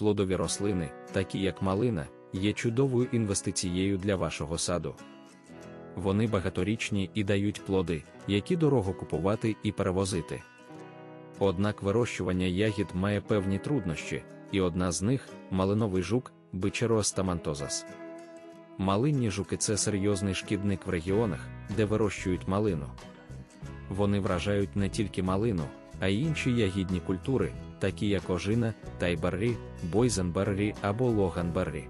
плодові рослини, такі як малина, є чудовою інвестицією для вашого саду. Вони багаторічні і дають плоди, які дорого купувати і перевозити. Однак вирощування ягід має певні труднощі, і одна з них малиновий жук бичероастамантозас. Малинні жуки це серйозний шкідник в регіонах, де вирощують малину. Вони вражають не тільки малину, а й інші ягідні культури, такі як ожина, тайберрі, бойзенберрі або логанберрі.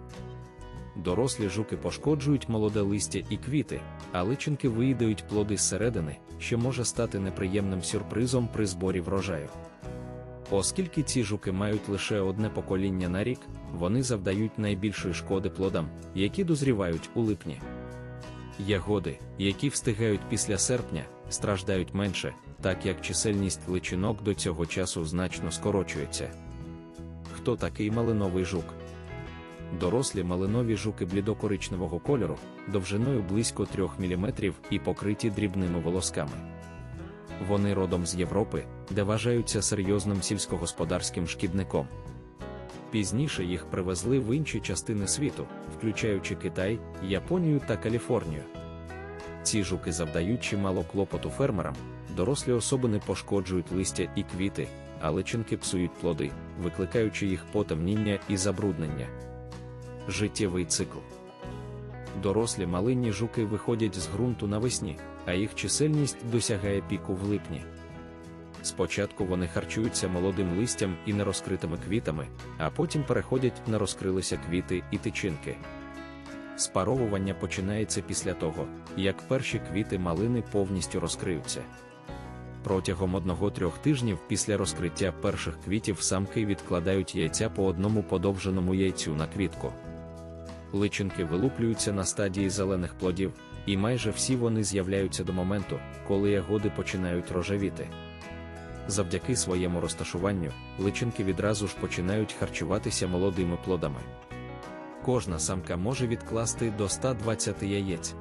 Дорослі жуки пошкоджують молоде листя і квіти, а личинки виїдають плоди зсередини, що може стати неприємним сюрпризом при зборі врожаю. Оскільки ці жуки мають лише одне покоління на рік, вони завдають найбільшої шкоди плодам, які дозрівають у липні. Ягоди, які встигають після серпня, страждають менше, так як чисельність личинок до цього часу значно скорочується. Хто такий малиновий жук? Дорослі малинові жуки блідокоричневого кольору, довжиною близько 3 мм і покриті дрібними волосками. Вони родом з Європи, де вважаються серйозним сільськогосподарським шкідником. Пізніше їх привезли в інші частини світу, включаючи Китай, Японію та Каліфорнію. Ці жуки завдають чимало клопоту фермерам, дорослі особини пошкоджують листя і квіти, а личинки псують плоди, викликаючи їх потемніння і забруднення. Життєвий цикл. Дорослі малинні жуки виходять з ґрунту навесні, а їх чисельність досягає піку в липні. Спочатку вони харчуються молодим листям і нерозкритими квітами, а потім переходять на розкрилися квіти і тичинки. Спаровування починається після того, як перші квіти малини повністю розкриються. Протягом одного-трьох тижнів після розкриття перших квітів самки відкладають яйця по одному подовженому яйцю на квітку. Личинки вилуплюються на стадії зелених плодів, і майже всі вони з'являються до моменту, коли ягоди починають рожевіти. Завдяки своєму розташуванню, личинки відразу ж починають харчуватися молодими плодами. Кожна самка може відкласти до 120 яєць.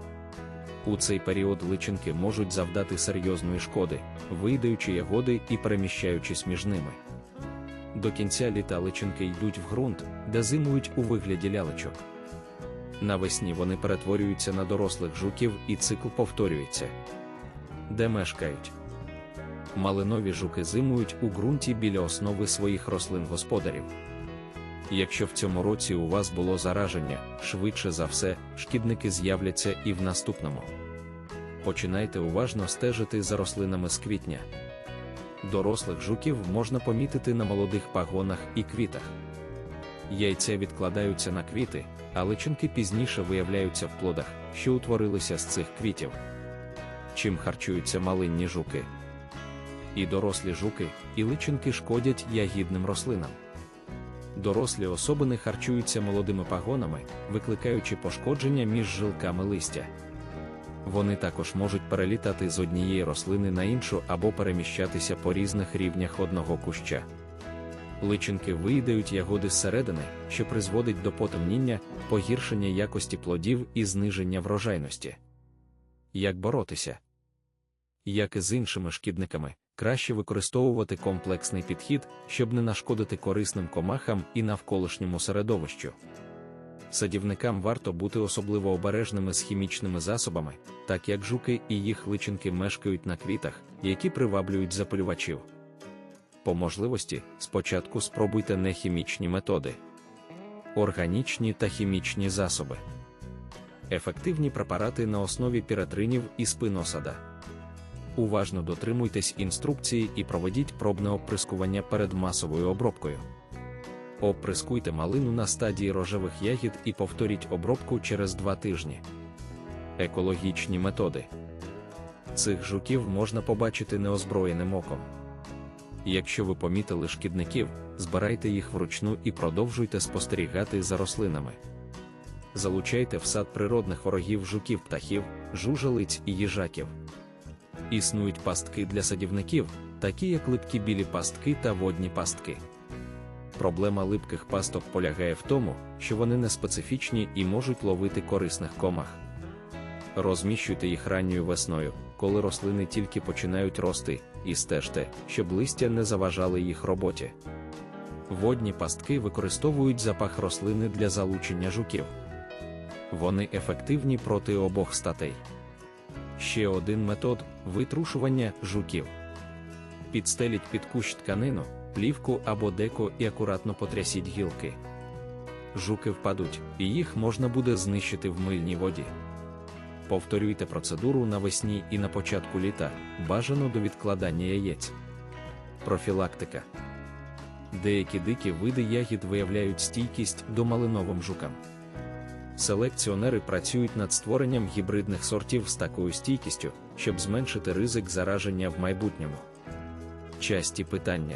У цей період личинки можуть завдати серйозної шкоди, виїдаючи ягоди і переміщаючись між ними. До кінця літа личинки йдуть в ґрунт, де зимують у вигляді лялечок. Навесні вони перетворюються на дорослих жуків і цикл повторюється. Де мешкають? Малинові жуки зимують у ґрунті біля основи своїх рослин господарів. Якщо в цьому році у вас було зараження, швидше за все, шкідники з'являться і в наступному. Починайте уважно стежити за рослинами з квітня. Дорослих жуків можна помітити на молодих пагонах і квітах. Яйця відкладаються на квіти, а личинки пізніше виявляються в плодах, що утворилися з цих квітів. Чим харчуються малинні жуки? І дорослі жуки, і личинки шкодять ягідним рослинам. Дорослі особини харчуються молодими пагонами, викликаючи пошкодження між жилками листя. Вони також можуть перелітати з однієї рослини на іншу або переміщатися по різних рівнях одного куща. Личинки виїдають ягоди зсередини, що призводить до потемніння, погіршення якості плодів і зниження врожайності. Як боротися? Як і з іншими шкідниками, краще використовувати комплексний підхід, щоб не нашкодити корисним комахам і навколишньому середовищу. Садівникам варто бути особливо обережними з хімічними засобами, так як жуки і їх личинки мешкають на квітах, які приваблюють запилювачів. По можливості, спочатку спробуйте нехімічні методи, органічні та хімічні засоби, ефективні препарати на основі піратринів і спиносада. Уважно дотримуйтесь інструкції і проведіть пробне оприскування перед масовою обробкою. Оприскуйте малину на стадії рожевих ягід і повторіть обробку через 2 тижні. Екологічні методи цих жуків можна побачити неозброєним оком. Якщо ви помітили шкідників, збирайте їх вручну і продовжуйте спостерігати за рослинами. Залучайте в сад природних ворогів жуків птахів, жужелиць і їжаків. Існують пастки для садівників, такі як липкі білі пастки та водні пастки. Проблема липких пасток полягає в тому, що вони не специфічні і можуть ловити корисних комах. Розміщуйте їх ранньою весною, коли рослини тільки починають рости, і стежте, щоб листя не заважали їх роботі. Водні пастки використовують запах рослини для залучення жуків. Вони ефективні проти обох статей. Ще один метод витрушування жуків. Підстеліть під кущ тканину, плівку або деко і акуратно потрясіть гілки. Жуки впадуть, і їх можна буде знищити в мильній воді. Повторюйте процедуру навесні і на початку літа, бажано до відкладання яєць. Профілактика. Деякі дикі види ягід виявляють стійкість до малиновим жукам. Селекціонери працюють над створенням гібридних сортів з такою стійкістю, щоб зменшити ризик зараження в майбутньому. Часті питання: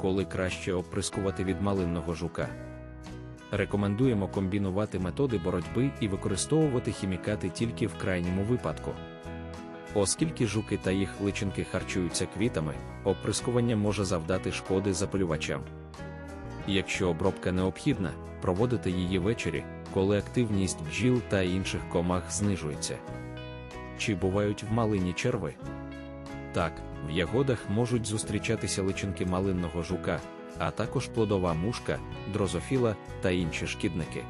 коли краще оприскувати від малинного жука? Рекомендуємо комбінувати методи боротьби і використовувати хімікати тільки в крайньому випадку. Оскільки жуки та їх личинки харчуються квітами, оприскування може завдати шкоди запалювачам. Якщо обробка необхідна, проводите її ввечері, коли активність бджіл та інших комах знижується. Чи бувають в малині черви? Так, в ягодах можуть зустрічатися личинки малинного жука, а також плодова мушка, дрозофіла та інші шкідники.